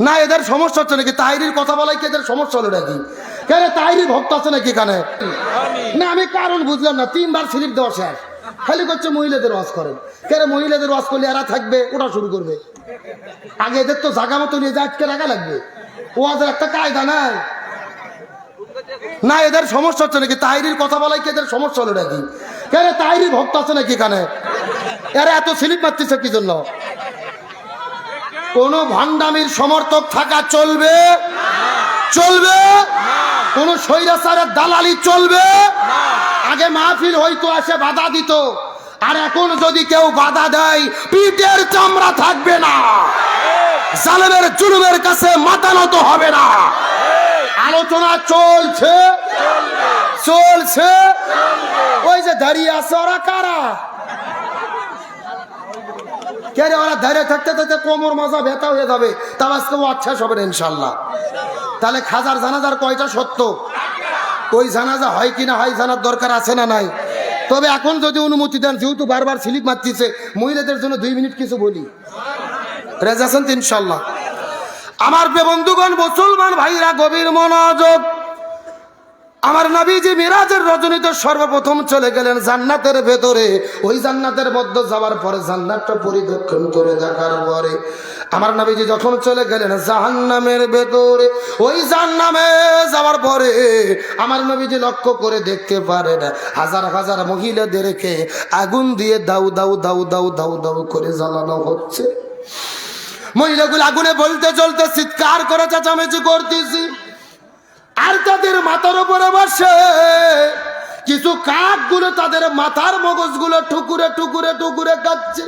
না, এদের সমস্যা হচ্ছে নাকি? তাহিরির কথা বলাই কি এদের সমস্যা হলো নাকি? কেন তাহিরির ভক্ত আছে নাকি এখানে? না, আমি কারণ বুঝলাম না, তিনবার স্লিপ দেওয়া শেষ। খালি করছে মহিলাদের ওয়াজ করেন। কেন মহিলাদের ওয়াজ করলে এরা থাকবে ওটা শুরু করবে। আগে এদের তো জাগা মতো নিয়ে আটকে রাখা লাগবে। ওয়াজের একটা কায়দা নাই। না, এদের সমস্যা হচ্ছে নাকি? তাহিরির কথা বলাই কি এদের সমস্যা হলো নাকি? কেন তাহিরির ভক্ত আছে নাকি এখানে? এরা এত স্লিপ মারতেছে কি জন্য? কোন ভণ্ডামির সমর্থক থাকা চলবে? চলবে? কোন স্বৈরাচারের দালালি চলবে? আগে মাহফিল হয়তো আসে বাধা দিত। আর এখন যদি কেউ বাধা দেয়, পিঠের চামড়া থাকবে না। জালেমের জুলুমের কাছে মাথা নত হবে না। আলোচনা চলছে। চলছে। ওই যে দাঁড়িয়ে আছে ওরা কারা? কে ওরা দাঁড়িয়ে থাকতে থাকতে কোমর মাজা ব্যথা হয়ে যাবে। তাও আজকে ও আচ্ছা হবে ইনশাল্লাহ তাহলে খাজার জানাজার কয়টা সত্য? ওই জানাজা হয় কি না হয় জানার দরকার আছে না নাই? তবে এখন যদি অনুমতি দেন, যেহেতু বারবার স্লিপ মারতেছে, মহিলাদের জন্য দুই মিনিট কিছু বলি। রেজাছেন তো ইনশাল্লাহ আমার বন্ধুগণ, মুসলমান ভাইরা, গভীর মনোযোগ আমার নবীজি মিরাজের রজনীতে সর্বপ্রথম চলে গেলেন জান্নাতের ভেতরে। ওই জান্নাতের মধ্যে যাওয়ার পরে জান্নাতটা পরিদর্শন করে দেখার পরে আমার নবীজি যখন চলে গেলেন জাহান্নামের ভেতরে, ওই জাহান্নামে যাওয়ার পরে আমার নবীজি লক্ষ্য করে দেখতে পারেন হাজার হাজার মহিলাদেরকে আগুন দিয়ে দাউ দাউ দাউ দাউ দাউ দাউ করে জ্বালানো হচ্ছে। মহিলাগুলো আগুনে বলতে চলতে চিৎকার করে চেঁচামেচি করতেছি। আর তাদের মাথার উপরে বসে। কিছু কাকগুলো তাদের মাথার মগজগুলো ঠুকুরে ঠুকুরে টুকুরে কাচ্ছে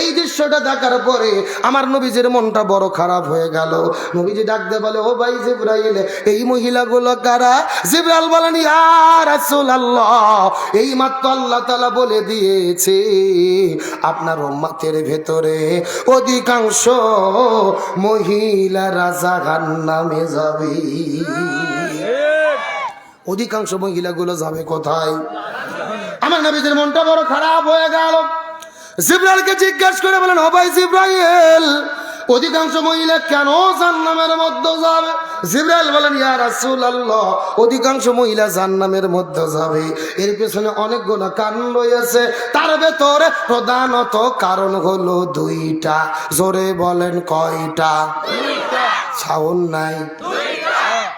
এই দৃশ্যটা দেখার পরে আমার নবীজির মনটা বড় খারাপ হয়ে গেল। নবীজি ডাকতে বলে, ও ভাই জিব্রাইল, এই মহিলাগুলো কারা? জিব্রাইল বলেন ইয়ার রাসূলুল্লাহ। এই মাত্র আল্লাহ তালা বলে দিয়েছে, আপনার উম্মতের ভেতরে অধিকাংশ মহিলারা জাহান্নামে যাবে। অধিকাংশ মহিলাগুলো যাবে কোথায়? আমার নবীদের মনটা বড় খারাপ হয়ে গেল। জিব্রাইলকে জিজ্ঞাসা করে বলেন, ও ভাই জিব্রাইল, অধিকাংশ মহিলা কেন জান্নামের মধ্যে যাবে? জিব্রাইল বলেন, ইয়া রাসূলুল্লাহ, অধিকাংশ মহিলা জান্নামের মধ্যে যাবে। এর পেছনে অনেকগুলো কারণ রয়েছে। তার ভেতরে প্রধানত কারণ হলো দুইটা। জোরে বলেন কয়টা? ছাউন নাই।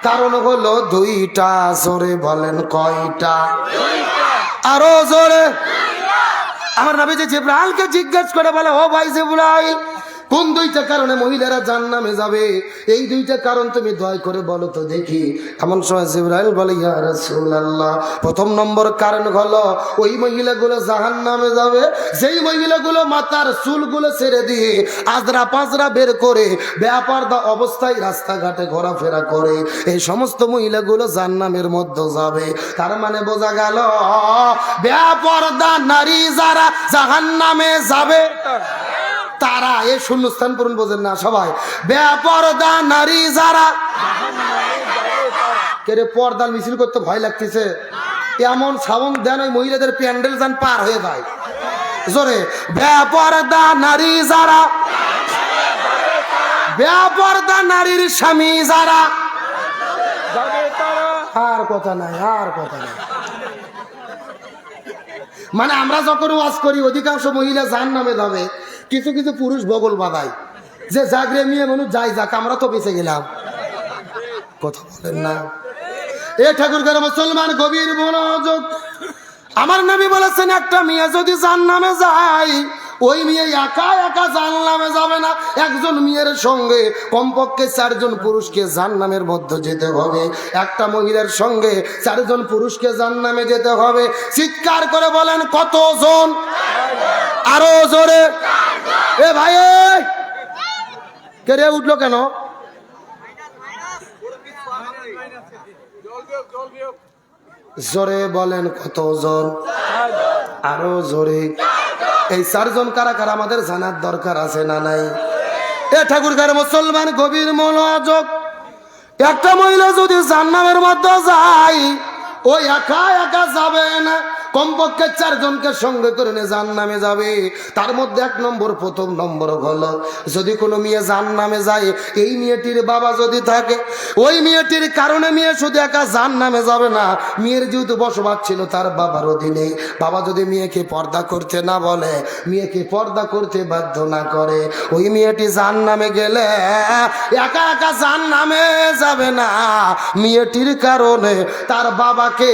কারণ হলো দুইটা, জোরে বলেন কয়টা? আরও জোরে। আমার নাবি যে জিব্রাইলকে জিজ্ঞেস করে বলে, ও ভাই জিব্রাইল কোন দুইটা কারণে মহিলারা জান্নামে যাবে? এই দুইটা কারণ তুমি দয়া করে বলো তো দেখি। এমন সময় জিব্রাইল বলে, ইয়া রাসূলুল্লাহ, প্রথম নম্বর কারণ হলো ওই মহিলাগুলো জাহান্নামে যাবে। যেই মহিলাগুলো মাথার চুলগুলো ছেড়ে দিয়ে আজরা পাজরা বের করে ব্যাপারদা অবস্থায় রাস্তাঘাটে ঘোরাফেরা করে, এই সমস্ত মহিলাগুলো জান্নামের মধ্যে যাবে। তার মানে বোঝা গেল, ব্যাপারদা নারী যারা জাহান্নামে যাবে তারা এই শূন্যস্থান পূরণ বোঝেন না সবাই। বেপরদা নারী যারা কেরে পর্দার মিছিল করতে ভয় লাগতেছে? এমন সাবন দেন ওই মহিলাদের প্যান্ডেল যান পার হয়ে যায়। জোরে, বেপরদা নারী যারা বেপরদা নারীর স্বামী যারা আর কথা নাই, আর কথা নাই। মানে আমরা যখন ওয়াজ করি, অধিকাংশ মহিলা জান নামে যাবে কিছু কিছু পুরুষ বগল বাঁধায় যে জাগরে মেয়ে মানুষ যাই যাক, আমরা তো বেঁচে গেলাম। কথা বলেন না। এ ঠাকুর ঘরে মুসলমান গভীর মনোযোগ। আমার নবী বলেছেন, একটা মেয়ে যদি জান নামে যায়, ওই মেয়ে একা একা জান নামে যাবে না। একজন মেয়ের সঙ্গে কমপক্ষে চারজন পুরুষকে জান নামের মধ্যে যেতে হবে। একটা মহিলার সঙ্গে চারজন পুরুষকে জান নামে যেতে হবে। চিৎকার করে বলেন, কতজন? আরও জোরে। এ ভাই এই! কে রে উঠল কেন? জোরে বলেন কতজন আরও জোরে। এই চারজন কারা কারা আমাদের জানার দরকার আছে না নাই? এ ঠাকুরকার মুসলমান গভীর মনোযোগ। একটা মহিলা যদি জান্নামের মধ্যে যায় ও একা একা যাবে না। কমপক্ষে চারজনকে সঙ্গে করে নিয়ে জান নামে যাবে। তার মধ্যে এক নম্বর, প্রথম নম্বর হলো, যদি কোনো মেয়ে জান নামে যায়, এই মেয়েটির বাবা যদি থাকে, ওই মেয়েটির কারণে মেয়ে শুধু একা জান নামে যাবে না, মেয়ের যেহেতু বসবাস ছিল, তার বাবার অধীনে। বাবা যদি মেয়েকে পর্দা করতে না বলে, মেয়েকে পর্দা করতে বাধ্য না করে, ওই মেয়েটি জান নামে গেলে একা একা জান নামে যাবে না। মেয়েটির কারণে তার বাবাকে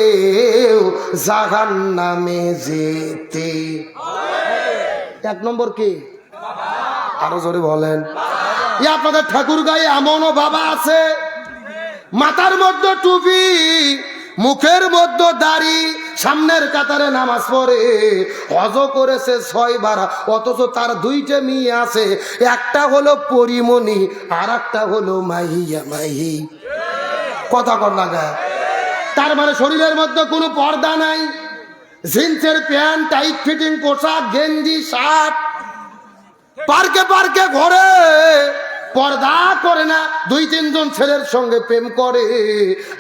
জাহান নামে যেতে। এক নম্বর কি? আরও জোরে বলেন। আপনাদের ঠাকুর গায়ে এমনও বাবা আছে? মাথার মধ্যে টুপি, মুখের মধ্যে দাড়ি, সামনের কাতারে নামাজ পড়ে হজ করেছে ছয়বার অথচ তার দুইটা মেয়ে আছে। একটা হলো পরিমণি আর একটা হলো মাহিয়া মাহি। কথা কর না তার মানে শরীরের মধ্যে কোনো পর্দা নাই? জিন্সের প্যান্ট টাইট ফিটিং পোশাক গেঞ্জি শার্ট। পার্কে পার্কে ঘরে। পর্দা করে না, দুই তিনজন ছেলের সঙ্গে প্রেম করে।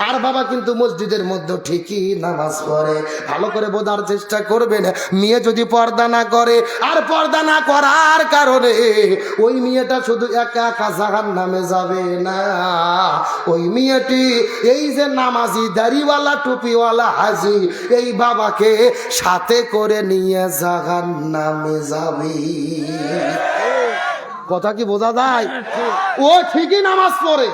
আর বাবা কিন্তু মসজিদের মধ্যে ঠিকই নামাজ পড়ে, ভালো করে বোঝার চেষ্টা করবেন মেয়ে যদি পর্দা না করে, আর পর্দা না করার কারণে ওই মেয়েটা শুধু একা একা নামে যাবে না। ওই মেয়েটি, এই যে নামাজি, দাড়িওয়ালা, টুপিওয়ালা, হাজি, এই বাবাকে সাথে করে নিয়ে জাহান নামে যাবে। কথা কি বোঝা যায়? ও ঠিকই নামাজ পড়ে।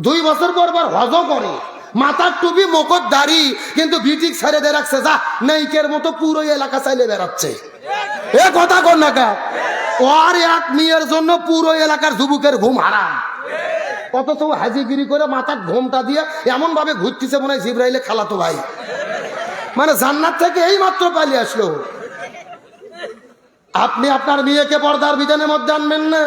দুই বছর পর পর হজ করে। মাথার টুপি মুখর দাড়ি, কিন্তু বিটিক ছেড়ে রাখছে। যা, নাইকের মতো পুরো এলাকা চাইলে বেড়াচ্ছে। এ কথা কর না কা। ওর এক মেয়ের জন্য পুরো এলাকার যুবকের ঘুম হারাম। অথচ হাজিগিরি করে মাথার ঘুমটা দিয়ে এমন ভাবে ঘুরতেছে মনে হয় জিব্রাইলে খালাতো ভাই। মানে জান্নাত থেকে এই মাত্র পালিয়ে আসলো। আপনি আপনার মেয়েকে পর্দার বিধানের মধ্যে আনবেন না।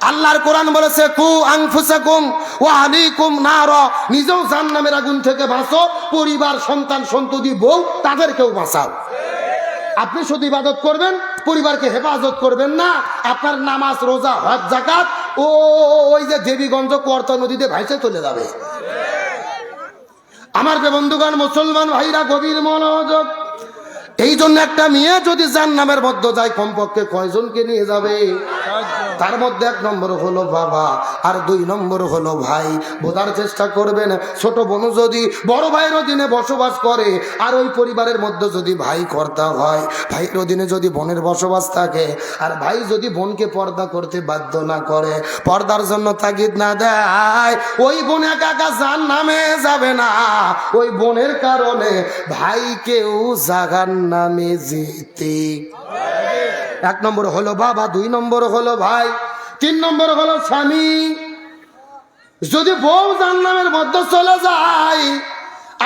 আল্লাহর কোরআন বলেছে, কু আংফুসাকুম ও আলিকুম নার। নিজেও জাহান্নামের আগুন থেকে বাঁচো, পরিবার, সন্তান, সন্ততি, বউ, তাদেরকেও বাঁচাও। আপনি শুধু ইবাদত করবেন, পরিবারকে হেফাজত করবেন না। আপনার নামাজ, রোজা, হজ জাকাত ও ওই যে দেবীগঞ্জ কর্তা নদীতে ভাইসে চলে যাবে। আমার বন্ধুগণ, মুসলমান ভাইরা, গভীর মনোযোগ এই জন্য একটা মেয়ে যদি যার নামের মধ্যে যায় কমপক্ষে কয়জনকে নিয়ে যাবে? তার মধ্যে এক নম্বর হলো বাবা আর দুই নম্বর হলো ভাই। বোঝার চেষ্টা করবেন ছোট বোনও যদি বড় ভাইয়ের অধীনে বসবাস করে আর ওই পরিবারের মধ্যে যদি ভাই কর্তা হয় ভাইয়ের অধীনে যদি বোনের বসবাস থাকে আর ভাই যদি বোনকে পর্দা করতে বাধ্য না করে পর্দার জন্য তাগিদ না দেয় ওই বোন একা একা যার নামে যাবে না। ওই বোনের কারণে ভাইকেও জাগার নামে যেতে। এক নম্বর হলো বাবা, দুই নম্বর হলো ভাই, তিন নম্বর হলো স্বামী। যদি বউ জান্নামের মধ্যে চলে যায়,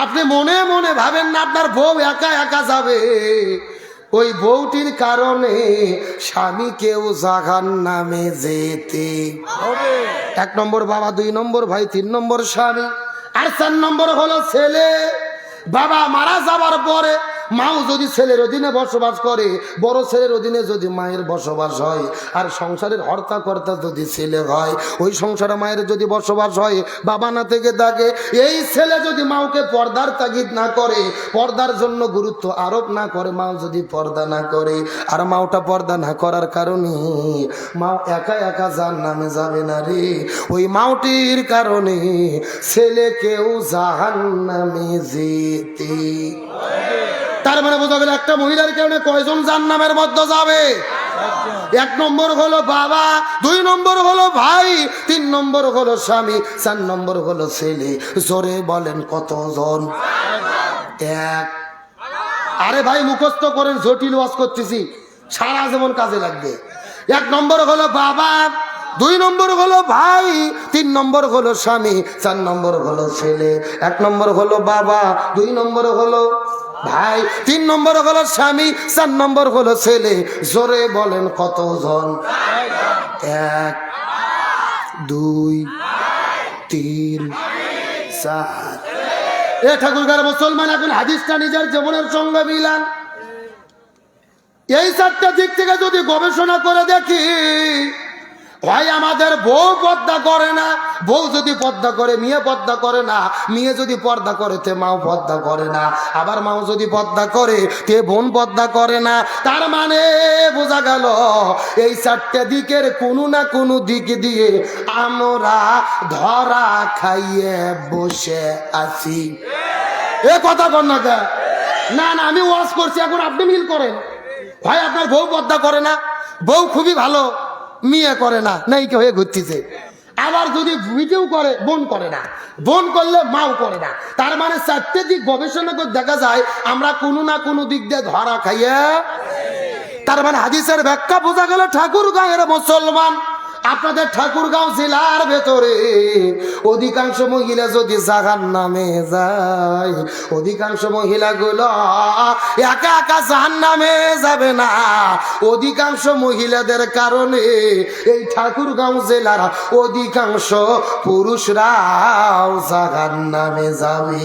আপনি মনে মনে ভাবেন না আপনার বউ একা একা যাবে। ওই বউটির কারণে স্বামীকেও জাগান নামে যেতে। এক নম্বর বাবা, দুই নম্বর ভাই, তিন নম্বর স্বামী, আর চার নম্বর হলো ছেলে। বাবা মারা যাবার পরে মাও যদি ছেলের অধীনে বসবাস করে, বড় ছেলের অধীনে যদি মায়ের বসবাস হয়, আর সংসারের হর্তা কর্তা যদি ছেলে হয়, ওই সংসারে মায়ের যদি বসবাস হয়, বাবা না থেকে থাকে, এই ছেলে যদি মাওকে পর্দার তাগিদ না করে, পর্দার জন্য গুরুত্ব আরোপ না করে, মাও যদি পর্দা না করে, আর মাওটা পর্দা না করার কারণে মাও একা একা যার নামে যাবে না রে। ওই মাওটির কারণে ছেলেকেও জাহান নামে যেতে তার মানে বোঝা গেল একটা মহিলার কারণে কয়জন জান নামের মধ্যে যাবে এক নম্বর হলো বাবা দুই নম্বর হলো ভাই তিন নম্বর হলো স্বামী চার নম্বর হলো ছেলে জোরে বলেন কতজন এক আরে ভাই মুখস্থ করেন জটিল ওয়াজ করতেছি সারা যেমন কাজে লাগবে এক নম্বর হলো বাবা দুই নম্বর হলো ভাই তিন নম্বর হলো স্বামী চার নম্বর হলো ছেলে এক নম্বর হলো বাবা দুই নম্বর হলো ভাই, তিন নম্বর হলো স্বামী, চার নম্বর হলো ছেলে। জোরে বলেন কতজন? এক, দুই, তিন, চার। এ ঠাকুরগার মুসলমান, এখন হাদিসটা নিজের জীবনের সঙ্গে মিলান। এই চারটা দিক থেকে যদি গবেষণা করে দেখি হয় আমাদের বউ পর্দা করে না। বউ যদি পর্দা করে, মেয়ে পর্দা করে না। মেয়ে যদি পর্দা করে, তে মাও পর্দা করে না। আবার মাও যদি পর্দা করে, তে বোন পর্দা করে না। তার মানে বোঝা গেল, এই চারটে দিকের কোনো না কোনো দিক দিয়ে আমরা ধরা খাইয়ে বসে আছি। এ কথা কর না না না, আমি ওয়াশ করছি, এখন আপনি মিল করেন। ভাই, আপনার বউ পর্দা করে না। বউ খুবই ভালো। মেয়ে করে না নায়িকা হয়ে ঘুরতেছে। আবার যদি ভিডিও করে, বোন করে না। বোন করলে মাও করে না। তার মানে চারটে দিক গবেষণা করে দেখা যায়, আমরা কোনো না কোনো দিক দিয়ে ধরা খাইয়া তার মানে হাদিসের ব্যাখ্যা বোঝা গেল ঠাকুর গাঁয়ের মুসলমান। আপনাদের ঠাকুরগাঁও জেলার ভেতরে অধিকাংশ মহিলা যদি জাহান নামে যায়, অধিকাংশ মহিলাগুলো একা একা জাহান নামে যাবে না। অধিকাংশ মহিলাদের কারণে এই ঠাকুরগাঁও জেলার অধিকাংশ পুরুষরাও জাহান নামে যাবে।